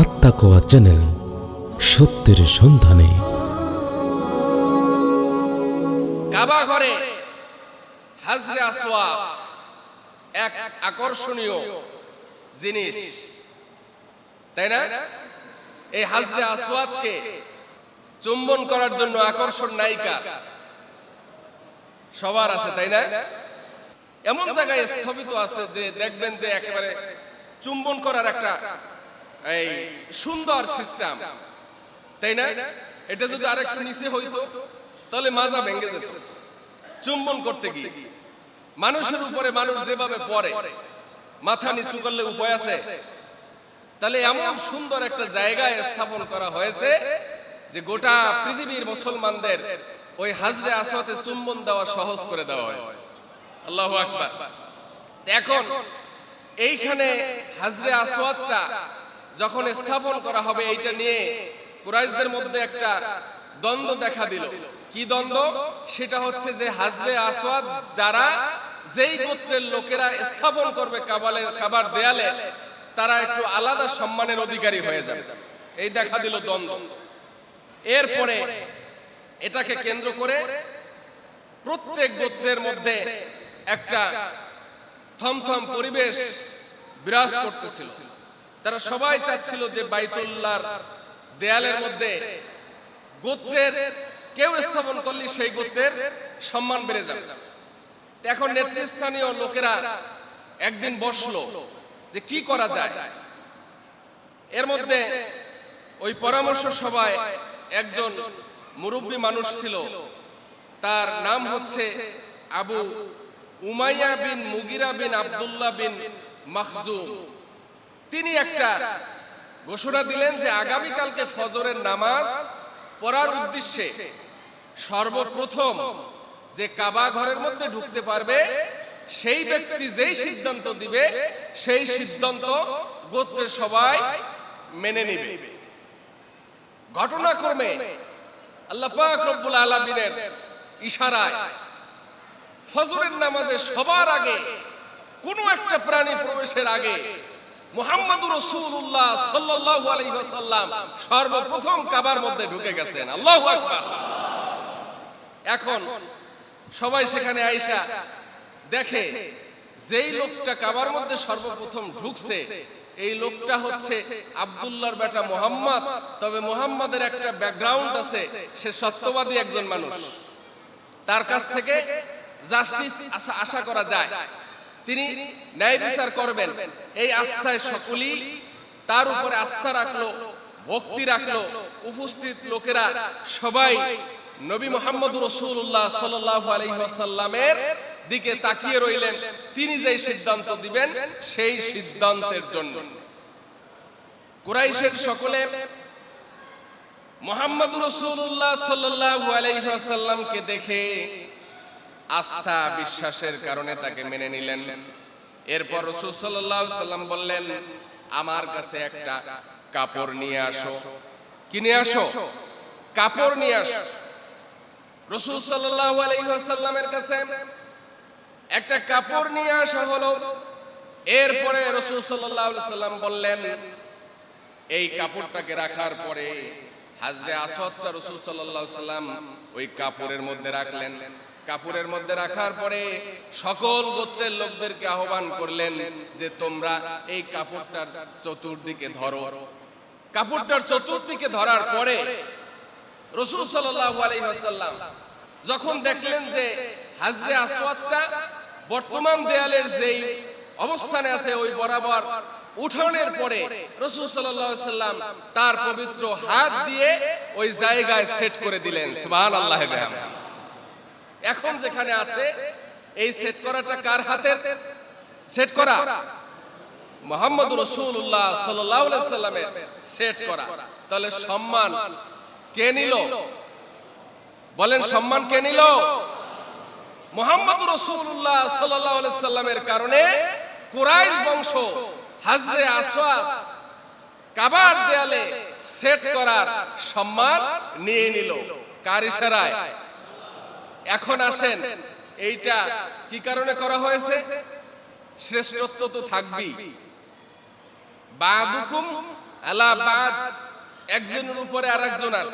আত্মাকোয়া channel সত্যের সন্ধানে। কাবা ঘরে হাজরে আসওয়াত এক আকর্ষণীয় জিনিস। তাই না? এই হাজরে আসওয়াতকে চুম্বন করার জন্য আকর্ষণ নায়িকা সবার আছে, তাই না? এমন জায়গায় স্থগিত আছে যে দেখবেন যে একেবারে চুম্বন করার একটা এই সুন্দর সিস্টেম তাই না? এটা যদি আরেকটু নিচে হইতো, তাহলে মাজা ভেঙে যেত। চুম্বন করতে গিয়ে। মানুষের উপরে মানুষ যেভাবে পড়ে, মাথা নিচু করলে উপায় আছে? তাহলে এমন সুন্দর একটা জায়গায় স্থাপন করা হয়েছে যে গোটা পৃথিবীর মুসলমানদের ওই হাজরে আসতে চুম্বন দেওয়া সহজ করে দেওয়া হয়েছে। আল্লাহ আকবার। এখন এইখানে হাজরে আসওয়াতটা যখন স্থাপন করা হবে এইটা নিয়ে কুরাইশদের মধ্যে একটা দ্বন্দ্ব দেখা দিল। কি দ্বন্দ্ব? সেটা হচ্ছে যে হাজরে আসওয়াদ যারা যেই গোত্রের লোকেরা স্থাপন করবে কাবালের কাবার দেয়ালে তারা একটু আলাদা সম্মানের অধিকারী হয়ে যাবে। এই দেখা দিল দ্বন্দ্ব। এরপরে এটাকে কেন্দ্র করে প্রত্যেক গোত্রের মধ্যে একটা থমথম পরিবেশ বিরাজ করতেছিল। তারা সবাই চাচ্ছিল যে বাইতুল্লাহর দেয়ালের মধ্যে গোত্রের কেউ স্থাপন করলে সেই গোত্রের সম্মান বেড়ে যাবে। এখন নেতৃস্থানীয় লোকেরা একদিন বসল যে কি করা যায়? এর মধ্যে ওই পরামর্শ সভায় একজন মুরব্বী মানুষ ছিল। তার নাম হচ্ছে Abu Umayya bin, Mughira bin, Abdullah bin Makhzum. তিনি একটা ঘোষণা দিলেন যে আগামীকালকে ফজরের নামাজ পড়ার উদ্দেশ্যে সর্বপ্রথম যে কাবা ঘরের মধ্যে ঢুকতে পারবে, সেই ব্যক্তি যেই সিদ্ধান্ত দিবে, সেই সিদ্ধান্ত গোত্রের সবাই মেনে নিবে। ঘটনাক্রমে আল্লাহ পাক রব্বুল আলামিনের ইশারায় ফজরের নামাজে সবার আগে, কোন একটা প্রাণী প্রবেশের আগে মুহাম্মদুর রাসূলুল্লাহ সাল্লাল্লাহু আলাইহি ওয়াসাল্লাম সর্বপ্রথম কাবার মধ্যে ঢুকে গেছেন। আল্লাহু আকবার। এখন সবাই সেখানে আইসা দেখে, যেই লোকটা কাবার মধ্যে সর্বপ্রথম ঢুকছে, এই লোকটা হচ্ছে আব্দুল্লাহর বেটা মোহাম্মদ, তবে মোহাম্মদের একটা ব্যাকগ্রাউন্ড আছে, সে সত্যবাদী একজন মানুষ। তার কাছ থেকে জাস্টিস আশা করা যায়। তিনি ন্যায় বিচার করবেন। এই আস্থায় সকলেই তার উপরে আস্থা রাখল, ভক্তি রাখল, উপস্থিত লোকেরা সবাই নবী মোহাম্মদ রসুল্লাহ সাল্লাহ আলহিহাসাল্লামের দিকে তাকিয়ে রইলেন। তিনি যেই সিদ্ধান্ত দিবেন, সেই সিদ্ধান্তের জন্য। কুরাইশের সকলে মোহাম্মদ রসুল্লাহ সাল্লাহ আলাইসাল্লামকে দেখে আস্থা বিশ্বাসের কারণে তাকে মেনে নিলেন। এরপর রসুল সাল্লাম বললেন, আমার কাছে একটা কাপড় নিয়ে আসো। কিনে আসো? কাপড় নিয়ে আসো। রসুল সাল্লাহ আলাইসাল্লামের কাছে একটা কাপড় নিয়ে আসা হলো। এরপরে রসুল সাল্লাহ সাল্লাম বললেন, এই কাপড়টাকে রাখার পরে হাজরে আসদটা রসুল সাল্লাহ সাল্লাম ওই কাপড়ের মধ্যে রাখলেন। কাপড়ের মধ্যে রাখার পরে সকল গোত্রের লোকদেরকে আহ্বান করলেন যে তোমরা এই কাপড়টার চতুর্দিকে ধরো। কাপড়টার চতুর্দিকে ধরার পরে রসুল সাল্লাহ যখন দেখলেন যে হাজরে আসওয়াদটা বর্তমান দেয়ালের যেই অবস্থানে আছে ওই বরাবর উঠানের পরে রসুল সাল্লাম তার পবিত্র হাত দিয়ে ওই জায়গায় সেট করে দিলেন। সুবাহ আল্লাহ এখন যেখানে আছে এই সেট করাটা কার হাতের? সেট করা। মোহাম্মদ রসুল্লাহ সাল্লামের সেট করা। তাহলে সম্মান কে নিল? বলেন সম্মান কে নিল? মোহাম্মদ রসুল্লাহ সাল্লামের কারণে কুরাইশ বংশ হাজরে আসওয়াদ কাবার দেয়ালে সেট করার সম্মান নিয়ে নিল। কার ইশারায়? এখন আসেন। এইটা কি কারণে করা হয়েছে? শ্রেষ্ঠত্ব তো থাকবেই। বাদুকুম আলা বাদ একজনের উপরে আর একজনের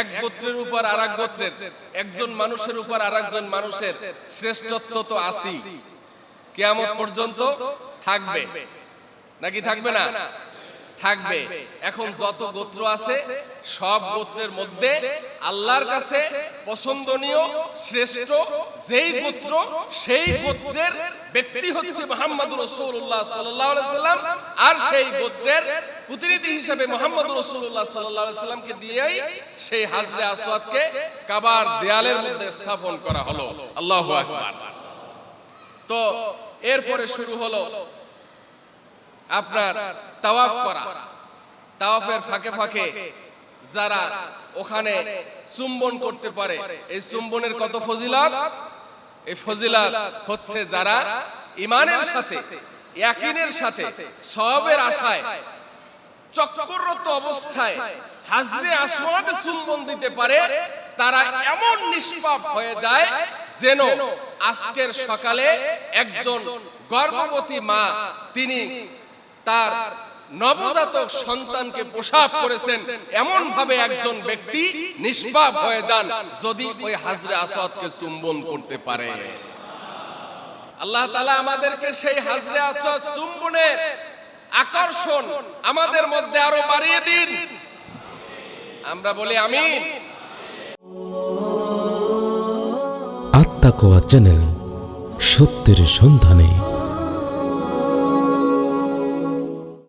এক গোত্রের উপর আর এক গোত্রের একজন মানুষের উপর আর একজন মানুষের। শ্রেষ্ঠত্ব তো আছি কেয়ামত পর্যন্ত থাকবে। নাকি থাকবে না? থাকবে। এখন যত গোত্র আছে সব গোত্রের মধ্যে আল্লাহর কাছে পছন্দনীয় শ্রেষ্ঠ যেই গোত্র সেই গোত্রের ব্যক্তি হচ্ছে মোহাম্মদ রসুল্লাহ সাল্লাম। আর সেই গোত্রের প্রতিনিধি হিসেবে মোহাম্মদ রসুল্লাহ সাল্লামকে দিয়েই সেই হাজরে আসওয়াদকে কাবার দেয়ালের মধ্যে স্থাপন করা হলো। আল্লাহ আকবার। তো এরপরে শুরু হলো আপনার তাওয়াফ করা। তাওয়াফের ফাঁকে ফাঁকে যারা ওখানে চুম্বন করতে পারে, এই চুম্বনের কত ফজিলত? এই ফজিলত হচ্ছে যারা ইমানের সাথে, ইয়াকিনের সাথে সবের আশায় চক্কররত অবস্থায় হাজরে আসওয়াদ চুম্বন দিতে পারে, তারা এমন নিষ্পাপ হয়ে যায় যেন আজকের সকালে একজন গর্ভবতী মা, তিনি তার নবজাতক সন্তানকে পোশাক করেছেন এমন ভাবে একজন ব্যক্তি নিষ্পাপ হয়ে যান যদি ওই হাজরে আসওয়াদকে চুম্বন করতে পারে। আল্লাহ তালা আমাদেরকে সেই হাজরে আসওয়াদ চুম্বনের আকর্ষণ আমাদের মধ্যে আরও বাড়িয়ে দিন। আমরা বলি আমিন। আত্মাকোয়া চ্যানেল সত্যের সন্ধানে।